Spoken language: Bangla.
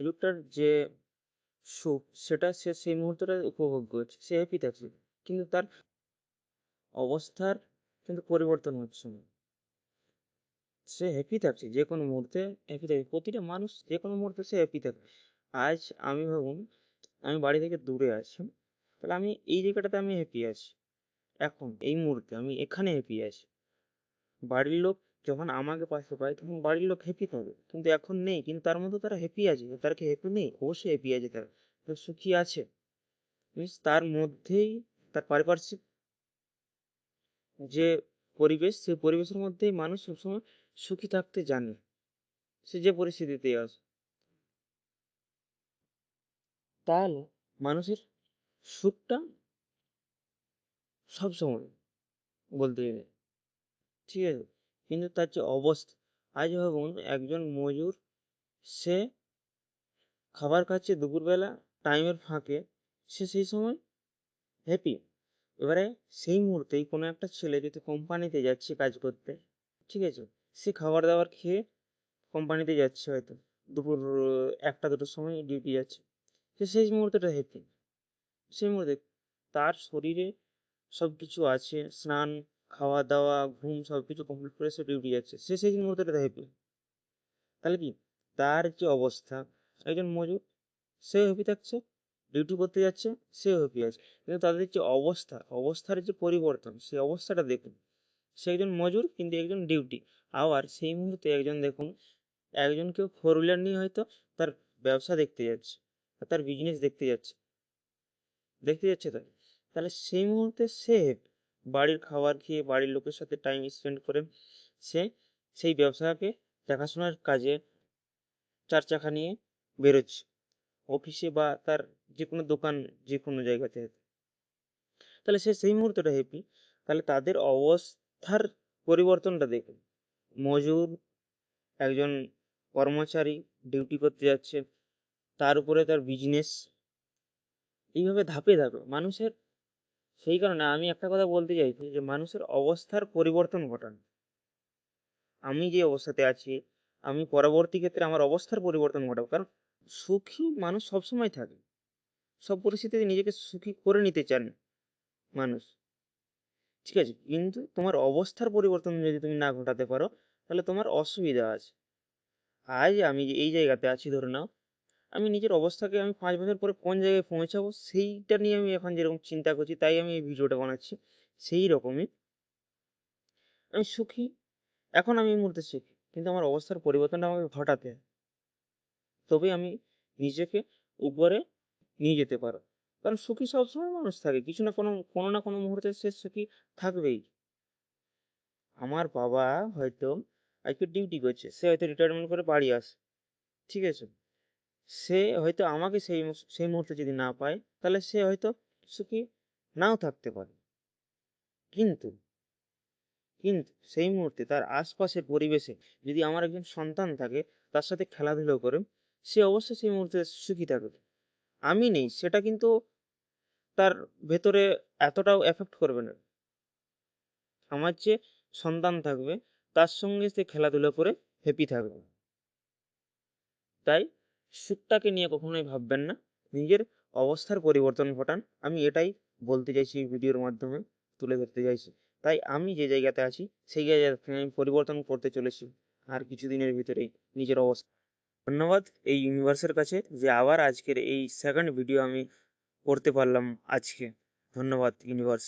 সুযোগটার যে সুখ, সেটা সে সেই মুহূর্তটা উপভোগ করছে, সে হ্যাপি থাকছে। কিন্তু তার অবস্থার কিন্তু পরিবর্তন হচ্ছে না। সে হ্যাপি থাকছে, যে কোনো মুহূর্তে হ্যাপি থাকে প্রতিটা মানুষ যে কোনো মুহূর্তে সে হ্যাপি থাকে আজ আমি ভাবুন, আমি বাড়ি থেকে দূরে আছি, তাহলে আমি এই জায়গাটাতে আমি হ্যাপি আছি। এখন, এই মুহূর্তে আমি এখানে হ্যাপি আছি। বাড়ির লোক যখন আমাকে পাশে পায়, তখন বাড়ির লোক হ্যাপি থাকে কিন্তু এখন নেই, কিন্তু তার মধ্যে তারা হ্যাপি আছে। তারা কি হ্যাপি নেই? অবশ্যই হ্যাপি আছে তারা। সুখী আছে। তার মধ্যেই তার পারিপার্শ্বিক যে পরিবেশ, সেই পরিবেশের মধ্যেই মানুষ সবসময় সুখী থাকতে জানে। সে যে পরিস্থিতিতেই আসে তাহলে মানুষের সুখটা সবসময় বলতে গেলে। ঠিক আছে? কিন্তু তার যে অবস্থা, আজ ভাবুন একজন মজুর, সে খাবার খাচ্ছে দুপুরবেলা টাইমের ফাঁকে, সে সেই সময় হ্যাপি এবারে সেই মুহূর্তেই কোনো একটা ছেলে যদি কোম্পানিতে যাচ্ছে কাজ করতে, ঠিক আছে, সে খাবার দাবার খেয়ে কোম্পানিতে যাচ্ছে হয়তো, দুপুর, একটা, দুটোর সময় ডিউটি যাচ্ছে, সে সেই মুহূর্তটা হ্যাপি সেই মুহূর্তে তার শরীরে সব কিছু আছে, স্নান খাওয়া দাওয়া, ঘুম সব কিছু কমপ্লিট করে সে ডিউটি যাচ্ছে। সে সেই মুহূর্তটাতে হ্যাপি তাহলে কি? তার যে অবস্থা, একজন মজুর, সে হ্যাপি থাকছে ডিউটি করতে যাচ্ছে, সে হ্যাপি আছে। কিন্তু তাদের যে অবস্থা, অবস্থার যে পরিবর্তন সেই অবস্থাটা দেখুন। সে একজন মজুর কিন্তু একজন ডিউটি আবার সেই মুহূর্তে একজন দেখুন, একজন কেউ ফোর হুইলার নিয়ে হয়তো তার ব্যবসা দেখতে যাচ্ছে তার বিজনেস দেখতে যাচ্ছে। দেখতে যাচ্ছে তাই তাহলে সেই মুহূর্তে সে বাড়ির খাবার খেয়ে বাড়ির লোকের সাথে টাইম স্পেন্ড করে সে সেই ব্যবসাকে দেখাশোনার কাজে চার চাকা নিয়ে বেরোচ্ছে। অফিসে বা তার যে কোনো দোকান যে কোনো জায়গাতে। তাহলে সে সেই মুহূর্তটা হ্যাপি তাহলে তাদের অবস্থার পরিবর্তনটা দেখুন। মজুর একজন কর্মচারী ডিউটি করতে যাচ্ছে, তার উপরে তার বিজনেস এইভাবে ধাপে ধাপে মানুষের সেই কারণে আমি একটা কথা বলতে চাইছি যে মানুষের অবস্থার পরিবর্তন ঘটান। আমি যে অবস্থাতে আছি, আমি পরবর্তী ক্ষেত্রে আমার অবস্থার পরিবর্তন ঘটাবো। কারণ সুখী মানুষ সবসময় থাকে। সব পরিস্থিতিতে নিজেকে সুখী করে নিতে চান মানুষ। ঠিক আছে? কিন্তু তোমার অবস্থার পরিবর্তন যদি তুমি না ঘটাতে পারো, তাহলে তোমার অসুবিধা আছে। আজ আমি এই জায়গাতে আছি, ধরে নাও আমি নিজের অবস্থাকে আমি পাঁচ বছর পরে কোন জায়গায় পৌঁছাবো সেইটা নিয়ে আমি এখন যেরকম চিন্তা করছি, তাই আমি এই ভিডিওটা বানাচ্ছি। সেই রকমই আমি সুখী। এখন আমি এই মুহূর্তে সুখী। কিন্তু আমার অবস্থার পরিবর্তনটা আমাকে ঘটাতে তবে আমি নিজেকে উপরে নিয়ে যেতে পারো। কারণ সুখী সবসময় মানুষ থাকে। কিছু না কোনো কোনো না কোনো মুহূর্তে সে সুখী থাকবেই। আমার বাবা হয়তো আজকে ডিউটি করছে। সে হয়তো রিটায়ারমেন্ট করে বাড়ি আসে। ঠিক আছে? সে হয়তো আমাকে সেই সেই মুহূর্তে যদি না পায়, তাহলে সে হয়তো সুখী নাও থাকতে পারে। কিন্তু কিন্তু সেই মুহূর্তে তার আশপাশের পরিবেশে যদি আমার একজন সন্তান থাকে, তার সাথে খেলাধুলো করে, সে অবশ্যই সেই মুহূর্তে সুখী থাকবে আমি নেই, সেটা কিন্তু তার ভেতরে এতটাও এফেক্ট করবে না। আমার যে সন্তান থাকবে, তার সঙ্গে সে খেলাধুলো করে হ্যাপি থাকবে। তাই সুখটাকে নিয়ে কখনোই ভাববেন না। নিজের অবস্থার পরিবর্তন ঘটান। আমি এটাই বলতে চাইছি এই ভিডিওর মাধ্যমে তুলে ধরতে চাইছি। তাই আমি যে জায়গাতে আছি, সেই জায়গাতে আমি পরিবর্তন করতে চলেছি আর কিছুদিনের ভিতরেই নিজের অবস্থা। ধন্যবাদ এই ইউনিভার্সের কাছে যে আবার আজকের এই সেকেন্ড ভিডিও আমি করতে পারলাম আজকে। ধন্যবাদ ইউনিভার্স